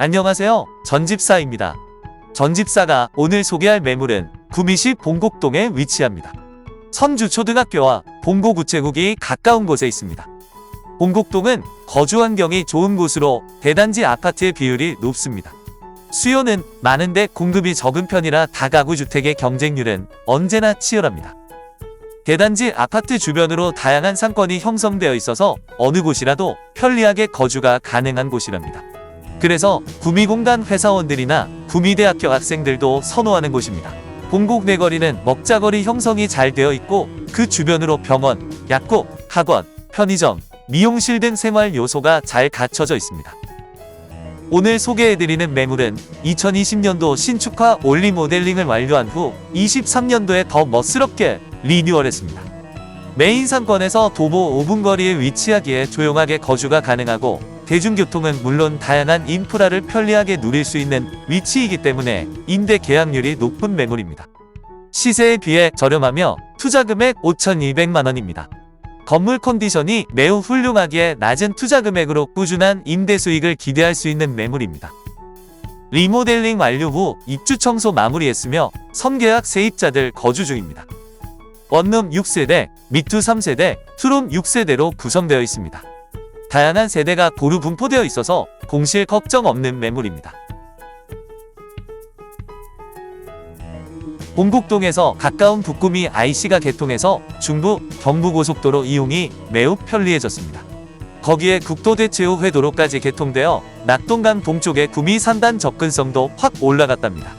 안녕하세요. 전집사입니다. 전집사가 오늘 소개할 매물은 구미시 봉곡동에 위치합니다. 선주초등학교와 봉고구체국이 가까운 곳에 있습니다. 봉곡동은 거주 환경이 좋은 곳으로 대단지 아파트의 비율이 높습니다. 수요는 많은데 공급이 적은 편이라 다가구 주택의 경쟁률은 언제나 치열합니다. 대단지 아파트 주변으로 다양한 상권이 형성되어 있어서 어느 곳이라도 편리하게 거주가 가능한 곳이랍니다. 그래서 구미공단 회사원들이나 구미대학교 학생들도 선호하는 곳입니다. 봉곡 내거리는 먹자거리 형성이 잘 되어 있고 그 주변으로 병원, 약국, 학원, 편의점, 미용실 등 생활 요소가 잘 갖춰져 있습니다. 오늘 소개해드리는 매물은 2020년도 신축화 올리 모델링을 완료한 후 23년도에 더 멋스럽게 리뉴얼했습니다. 메인 상권에서 도보 5분 거리에 위치하기에 조용하게 거주가 가능하고 대중교통은 물론 다양한 인프라를 편리하게 누릴 수 있는 위치이기 때문에 임대 계약률이 높은 매물입니다. 시세에 비해 저렴하며 투자 금액 5,200만 원입니다. 건물 컨디션이 매우 훌륭하기에 낮은 투자 금액으로 꾸준한 임대 수익을 기대할 수 있는 매물입니다. 리모델링 완료 후 입주 청소 마무리했으며 선계약 세입자들 거주 중입니다. 원룸 6세대, 미투 3세대, 투룸 6세대로 구성되어 있습니다. 다양한 세대가 고루 분포되어 있어서 공실 걱정 없는 매물입니다. 봉곡동에서 가까운 북구미 IC가 개통해서 중부, 경부고속도로 이용이 매우 편리해졌습니다. 거기에 국도대체호 회도로까지 개통되어 낙동강 동쪽의 구미 산단 접근성도 확 올라갔답니다.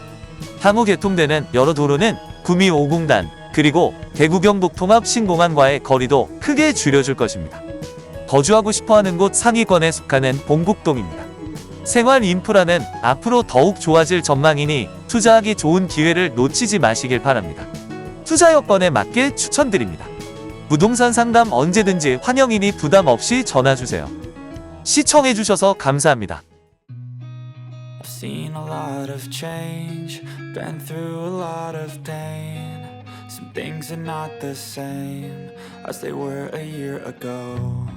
향후 개통되는 여러 도로는 구미 5공단 그리고 대구 경북 통합 신공항과의 거리도 크게 줄여줄 것입니다. 거주하고 싶어하는 곳 상위권에 속하는 봉곡동입니다. 생활 인프라는 앞으로 더욱 좋아질 전망이니 투자하기 좋은 기회를 놓치지 마시길 바랍니다. 투자 여건에 맞게 추천드립니다. 부동산 상담 언제든지 환영이니 부담 없이 전화 주세요. 시청해주셔서 감사합니다. I've seen a lot of change, been through a lot of pain. Some things are not the same as they were a year ago.